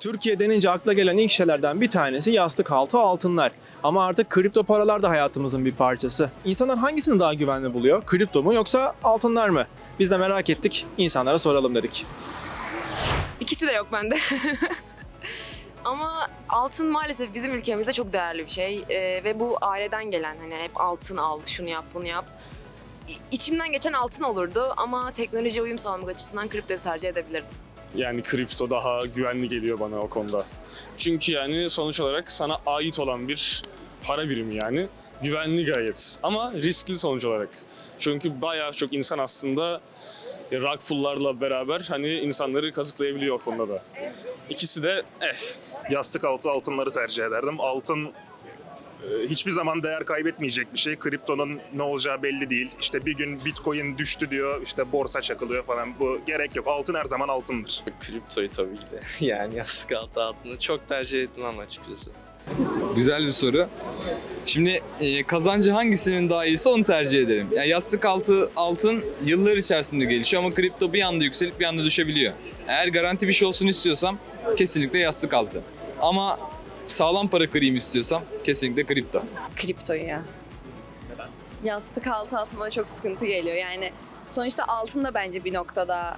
Türkiye denince akla gelen ilk şeylerden bir tanesi yastık altı altınlar. Ama artık kripto paralar da hayatımızın bir parçası. İnsanlar hangisini daha güvenli buluyor? Kripto mu yoksa altınlar mı? Biz de merak ettik, insanlara soralım dedik. İkisi de yok bende. Ama altın maalesef bizim ülkemizde çok değerli bir şey Ee, ve bu aileden gelen hani hep altın al, şunu yap, bunu yap. İçimden geçen altın olurdu ama teknolojiye uyum sağlamak açısından kriptoyu tercih edebilirdim. Yani kripto daha güvenli geliyor bana o konuda. Çünkü yani sonuç olarak sana ait olan bir para birimi yani. Güvenli gayet ama riskli sonuç olarak. Çünkü bayağı çok insan aslında rug pull'larla beraber hani insanları kazıklayabiliyor o konuda da. İkisi de eh yastık altı altınları tercih ederdim. Altın e, hiçbir zaman değer kaybetmeyecek bir şey. Kriptonun ne olacağı belli değil. İşte bir gün Bitcoin düştü diyor, işte borsa çakılıyor falan. Bu gerek yok. Altın her zaman altındır. Kriptoyu tabii ki de. Yani yastık altı altını çok tercih etmem açıkçası. Güzel bir soru. Şimdi e, kazancı hangisinin daha iyisi onu tercih ederim. Yani yastık altı altın yıllar içerisinde gelişiyor ama kripto bir anda yükselip bir anda düşebiliyor. Eğer garanti bir şey olsun istiyorsam kesinlikle yastık altı. Ama sağlam para kırayım istiyorsam kesinlikle kripto. kriptoyu ya. Yastık altı altıma çok sıkıntı geliyor. Yani sonuçta altın da bence bir noktada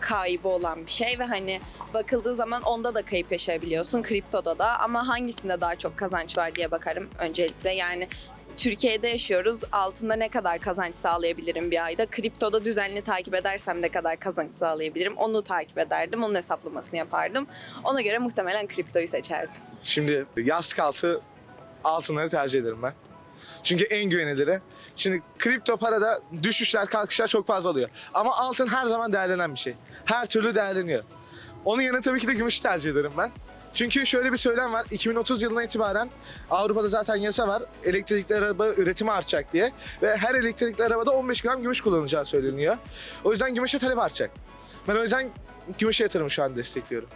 kaybı olan bir şey ve hani bakıldığı zaman onda da kayıp yaşayabiliyorsun, kriptoda da ama hangisinde daha çok kazanç var diye bakarım öncelikle. Yani Türkiye'de yaşıyoruz. Altında ne kadar kazanç sağlayabilirim bir ayda? Kriptoda düzenli takip edersem ne kadar kazanç sağlayabilirim? Onu takip ederdim. Onun hesaplamasını yapardım. Ona göre muhtemelen kriptoyu seçerdim. Şimdi yastık altı altınları tercih ederim ben. Çünkü en güveniliri. Şimdi kripto parada düşüşler kalkışlar çok fazla oluyor. Ama altın her zaman değerlenen bir şey. Her türlü değerleniyor. Onun yerine tabii ki de gümüş tercih ederim ben. Çünkü şöyle bir söylem var. 2030 yılına itibaren Avrupa'da zaten yasa var. Elektrikli araba üretimi artacak diye. Ve her elektrikli arabada 15 gram gümüş kullanılacağı söyleniyor. O yüzden gümüşe talep artacak. Ben o yüzden gümüşe yatırımı şu an destekliyorum.